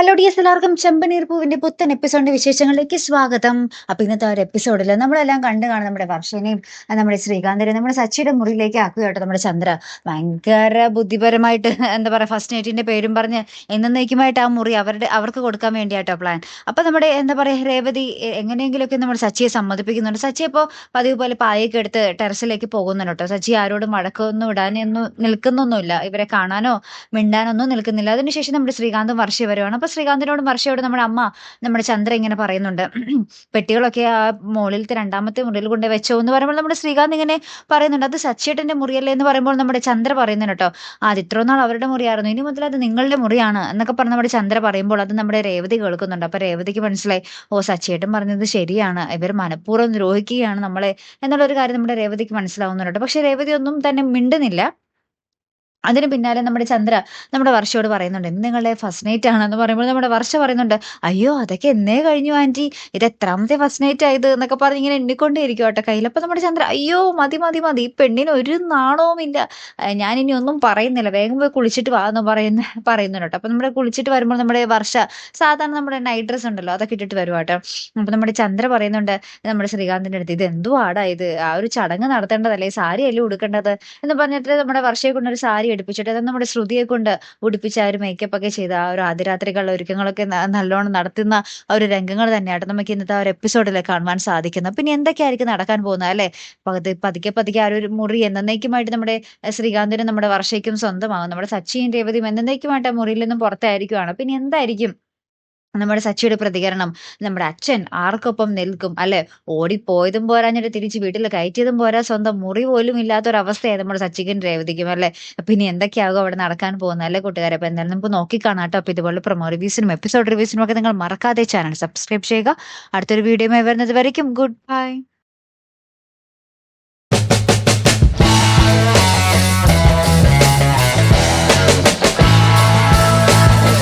Hello ഡിയസ് എല്ലാവർക്കും ചെമ്പനീർ പൂവിന്റെ പുത്തൻ എപ്പിസോഡിന്റെ വിശേഷങ്ങളിലേക്ക് സ്വാഗതം. അപ്പൊ ഇന്നത്തെ ഒരു എപ്പിസോഡിൽ നമ്മളെല്ലാം കണ്ടു കാണും നമ്മുടെ വർഷനെയും നമ്മുടെ ശ്രീകാന്തനെയും നമ്മുടെ സച്ചിയുടെ മുറിയിലേക്ക് ആക്കുക കേട്ടോ നമ്മുടെ ചന്ദ്ര. ഭയങ്കര ബുദ്ധിപരമായിട്ട് എന്താ പറയാ ഫസ്റ്റ് നൈറ്റിന്റെ പേരും പറഞ്ഞ് എന്നേക്കുമായിട്ട് ആ മുറി അവരുടെ അവർക്ക് കൊടുക്കാൻ വേണ്ടിയാട്ടോ പ്ലാൻ അപ്പൊ നമ്മുടെ എന്താ പറയാ രേവതി എങ്ങനെയെങ്കിലുമൊക്കെ നമ്മുടെ സച്ചിയെ സമ്മതിപ്പിക്കുന്നുണ്ട്. സച്ചി ഇപ്പോൾ പതിവ് പോലെ പായൊക്കെ എടുത്ത് ടെറസിലേക്ക് പോകുന്നുണ്ട് കേട്ടോ. സച്ചി ആരോടും വഴക്കൊന്നും ഇടാനൊന്നും നിൽക്കുന്നൊന്നുമില്ല. ഇവരെ കാണാനോ മിണ്ടാനൊന്നും നിൽക്കുന്നില്ല. അതിനുശേഷം നമ്മുടെ ശ്രീകാന്തും വർഷ വരുവാണ്. അപ്പൊ ശ്രീകാന്തിനോടും വർഷയോടും നമ്മുടെ അമ്മ നമ്മുടെ ചന്ദ്ര ഇങ്ങനെ പറയുന്നുണ്ട്. പെട്ടികളൊക്കെ ആ മുകളിലത്തെ രണ്ടാമത്തെ മുറിയിൽ കൊണ്ട് വെച്ചോ എന്ന് പറയുമ്പോൾ നമ്മുടെ ശ്രീകാന്ത് ഇങ്ങനെ പറയുന്നുണ്ട്. അത് സച്ചേട്ടന്റെ മുറിയല്ലേ എന്ന് പറയുമ്പോൾ നമ്മുടെ ചന്ദ്ര പറയുന്നുണ്ട് കേട്ടോ. അത് ഇത്രയും നാൾ അവരുടെ മുറിയായിരുന്നു. ഇനി മുതൽ അത് നിങ്ങളുടെ മുറിയാണ് എന്നൊക്കെ പറഞ്ഞ് നമ്മുടെ ചന്ദ്ര പറയുമ്പോൾ അത് നമ്മുടെ രേവതി കേൾക്കുന്നുണ്ട്. അപ്പൊ രേവതിക്ക് മനസ്സിലായി ഓ സച്ചേട്ടൻ പറഞ്ഞത് ശരിയാണ്. ഇവർ മനഃപൂർവം ദ്രോഹിക്കുകയാണ് നമ്മളെ എന്നുള്ളൊരു കാര്യം നമ്മുടെ രേവതിക്ക് മനസ്സിലാവുന്നുണ്ട്. പക്ഷെ രേവതി ഒന്നും തന്നെ മിണ്ടുന്നില്ല. അതിന് പിന്നാലെ നമ്മുടെ ചന്ദ്ര നമ്മുടെ വർഷയോട് പറയുന്നുണ്ട് ഇന്ന് നിങ്ങളുടെ ഫസ്റ്റ് നൈറ്റ് ആണെന്ന് പറയുമ്പോൾ നമ്മുടെ വർഷ പറയുന്നുണ്ട് അയ്യോ അതൊക്കെ എന്നേ കഴിഞ്ഞു ആന്റി ഇത് എത്രാമത്തെ ഫസ്റ്റ് നൈറ്റ് ആയത് എന്നൊക്കെ പറഞ്ഞ് ഇങ്ങനെ എണ്ണിക്കൊണ്ടേ ഇരിക്കും കേട്ടോ കയ്യിൽ. നമ്മുടെ ചന്ദ്ര അയ്യോ മതി മതി മതി ഈ പെണ്ണിന് ഒരു നാണവുമില്ല ഞാൻ ഇനി ഒന്നും പറയുന്നില്ല വേഗം പോയി കുളിച്ചിട്ട് വാ എന്ന് പറയുന്ന പറയുന്നുണ്ട് കേട്ടോ. അപ്പൊ നമ്മുടെ കുളിച്ചിട്ട് വരുമ്പോൾ നമ്മുടെ വർഷ സാധാരണ നമ്മുടെ നൈറ്റ് ഡ്രസ് ഉണ്ടല്ലോ അതൊക്കെ ഇട്ടിട്ട് വരും കേട്ടോ. അപ്പൊ നമ്മുടെ ചന്ദ്ര പറയുന്നുണ്ട് നമ്മുടെ ശ്രീകാന്തിന്റെ അടുത്ത് ഇത് എന്തുവാടാ ഇത്? ആ ഒരു ചടങ്ങ് നടത്തേണ്ടതല്ലേ? സാരി അല്ലേ ഉടുക്കേണ്ടത്? എന്ന് പറഞ്ഞിട്ട് നമ്മുടെ വർഷയെ കൊണ്ടൊരു സാരി എടുപ്പിച്ചിട്ട് അത് നമ്മുടെ ശ്രുതിയെ കൊണ്ട് ഉടുപ്പിച്ച ആ ഒരു മേക്കപ്പ് ഒക്കെ ചെയ്ത ആ ഒരു ആദ്യരാത്രികളുടെ ഒരുക്കങ്ങളൊക്കെ നല്ലോണം നടത്തുന്ന ആ ഒരു രംഗങ്ങൾ തന്നെയാട്ടോ നമുക്ക് ഇന്നത്തെ ആ ഒരു എപ്പിസോഡിൽ കാണുവാൻ സാധിക്കുന്നത്. പിന്നെ എന്തൊക്കെയായിരിക്കും നടക്കാൻ പോകുന്നത് അല്ലെ? പതി പതുക്കെ പതുക്കെ ആ ഒരു മുറി എന്നേക്കുമായിട്ട് നമ്മുടെ ശ്രീകാന്തിനും നമ്മുടെ വർഷയ്ക്കും സ്വന്തമാകും നമ്മുടെ സച്ചിയും രേവതിയും എന്നേക്കുമായിട്ട് ആ മുറിയിൽ നിന്നും പുറത്തായിരിക്കുവാണ്. പിന്നെ എന്തായിരിക്കും നമ്മുടെ സച്ചിയുടെ പ്രതികരണം നമ്മുടെ അച്ഛൻ ആർക്കൊപ്പം നിൽക്കും അല്ലെ? ഓടിപ്പോയതും പോരാഞ്ഞിട്ട് തിരിച്ച് വീട്ടിൽ കയറ്റിയതും പോരാ സ്വന്തം മുറി പോലും ഇല്ലാത്തൊരവസ്ഥയായി നമ്മുടെ സച്ചിക്കും രേവതിക്കും അല്ലെ? പിന്നെ എന്തൊക്കെയാകും അവിടെ നടക്കാൻ പോകുന്നത് അല്ലെ കൂട്ടുകാരെ? അപ്പൊ എന്തായാലും നമുക്ക് നോക്കിക്കാണാം കേട്ടോ. അപ്പൊ ഇതുപോലെ പ്രൊമോ റിവ്യൂസിനും എപ്പിസോഡ് റിവ്യൂസിനും ഒക്കെ നിങ്ങൾ മറക്കാതെ ചാനൽ സബ്സ്ക്രൈബ് ചെയ്യുക. അടുത്തൊരു വീഡിയോ വരുന്നത് വരയ്ക്കും. Good bye